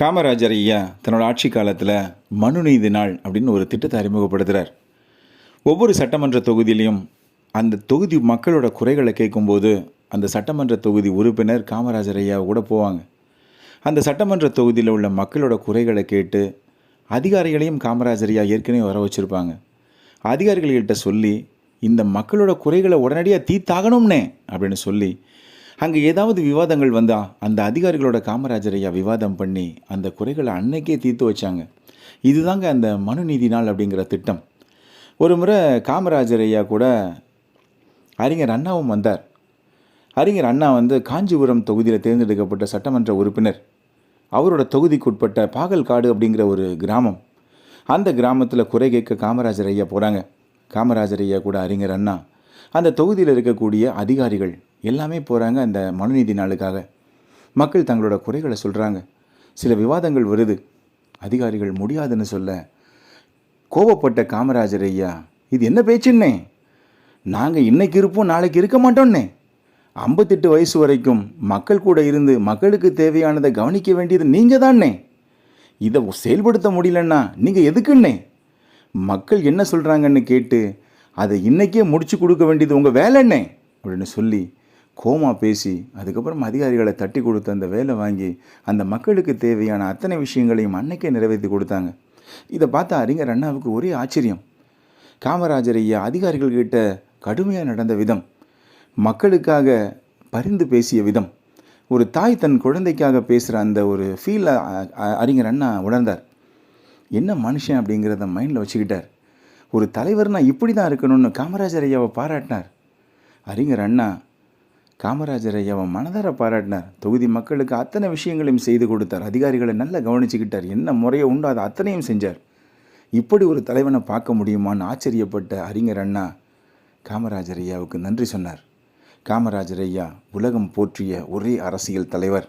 காமராஜர் ஐயா தன்னோட ஆட்சி காலத்தில் மனுநீதி நாள் அப்படின்னு ஒரு திட்டத்தை அறிமுகப்படுத்துகிறார் ஒவ்வொரு சட்டமன்ற தொகுதியிலையும் அந்த தொகுதி மக்களோட குறைகளை கேட்கும்போது அந்த சட்டமன்ற தொகுதி உறுப்பினர் காமராஜர் ஐயா கூட போவாங்க. அந்த சட்டமன்ற தொகுதியில் உள்ள மக்களோட குறைகளை கேட்டு அதிகாரிகளையும் காமராஜர் ஐயா ஏற்கனவே வர வச்சுருப்பாங்க. அதிகாரிகள்கிட்ட சொல்லி இந்த மக்களோட குறைகளை உடனடியாக தீத்தாகணும்னே அப்படின்னு சொல்லி அங்கே ஏதாவது விவாதங்கள் வந்தால் அந்த அதிகாரிகளோட காமராஜர் ஐயா விவாதம் பண்ணி அந்த குறைகளை அன்னைக்கே தீர்த்து வச்சாங்க. இதுதாங்க அந்த மனுநீதி நாள் அப்படிங்கிற திட்டம். ஒரு முறை காமராஜர் ஐயா கூட அறிஞர் அண்ணாவும் வந்தார். அறிஞர் அண்ணா வந்து காஞ்சிபுரம் தொகுதியில் தேர்ந்தெடுக்கப்பட்ட சட்டமன்ற உறுப்பினர். அவரோட தொகுதிக்குட்பட்ட பாகல்காடு அப்படிங்கிற ஒரு கிராமம். அந்த கிராமத்தில் குறை கேட்க காமராஜர் ஐயா போகிறாங்க காமராஜர் ஐயா கூட அறிஞர் அண்ணா அந்த தொகுதியில் இருக்கக்கூடிய அதிகாரிகள் எல்லாமே போகிறாங்க அந்த மனுநீதி நாளுக்காக. மக்கள் தங்களோட குறைகளை சொல்கிறாங்க சில விவாதங்கள் வருது. அதிகாரிகள் முடியாதுன்னு சொல்ல கோபப்பட்ட காமராஜர் ஐயா இது என்ன பேச்சுன்னே? நாங்கள் இன்னைக்கு இருப்போம் நாளைக்கு இருக்க மாட்டோன்னே ஐம்பத்தெட்டு வயசு வரைக்கும் மக்கள் கூட இருந்து மக்களுக்கு தேவையானதை கவனிக்க வேண்டியது நீங்கள் தானே. இதை செயல்படுத்த முடியலன்னா நீங்கள் எதுக்குன்னே? மக்கள் என்ன சொல்கிறாங்கன்னு கேட்டு அதை இன்னைக்கே முடிச்சு கொடுக்க வேண்டியது உங்கள் வேலை என்ன? அப்படின்னு சொல்லி கோமா பேசி அதுக்கப்புறம் அதிகாரிகளை தட்டி கொடுத்து அந்த வேலை வாங்கி அந்த மக்களுக்கு தேவையான அத்தனை விஷயங்களையும் அன்னைக்கே நிறைவேற்றி கொடுத்தாங்க. இதை பார்த்த அறிஞர் அண்ணாவுக்கு ஒரே ஆச்சரியம். காமராஜர் ஐயா அதிகாரிகள்கிட்ட கடுமையாக நடந்த விதம் மக்களுக்காக பரிந்து பேசிய விதம் ஒரு தாய் தன் குழந்தைக்காக பேசுகிற அந்த ஒரு ஃபீலை அறிஞர் அண்ணா உணர்ந்தார். என்ன மனுஷன் அப்படிங்கிறத மைண்டில் வச்சுக்கிட்டார். ஒரு தலைவர்னா இப்படி தான் இருக்கணும்னு காமராஜர் ஐயாவை பாராட்டினார். அறிஞர் அண்ணா காமராஜர் ஐயாவை மனதார பாராட்டினார். தொகுதி மக்களுக்கு அத்தனை விஷயங்களையும் செய்து கொடுத்தார். அதிகாரிகளை நல்லா கவனிச்சுக்கிட்டார். என்ன முறையை உண்டோ அதை அத்தனையும் செஞ்சார். இப்படி ஒரு தலைவனை பார்க்க முடியுமான்னு ஆச்சரியப்பட்ட அறிஞர் அண்ணா காமராஜர் ஐயாவுக்கு நன்றி சொன்னார். காமராஜர் ஐயா உலகம் போற்றிய ஒரே அரசியல் தலைவர்.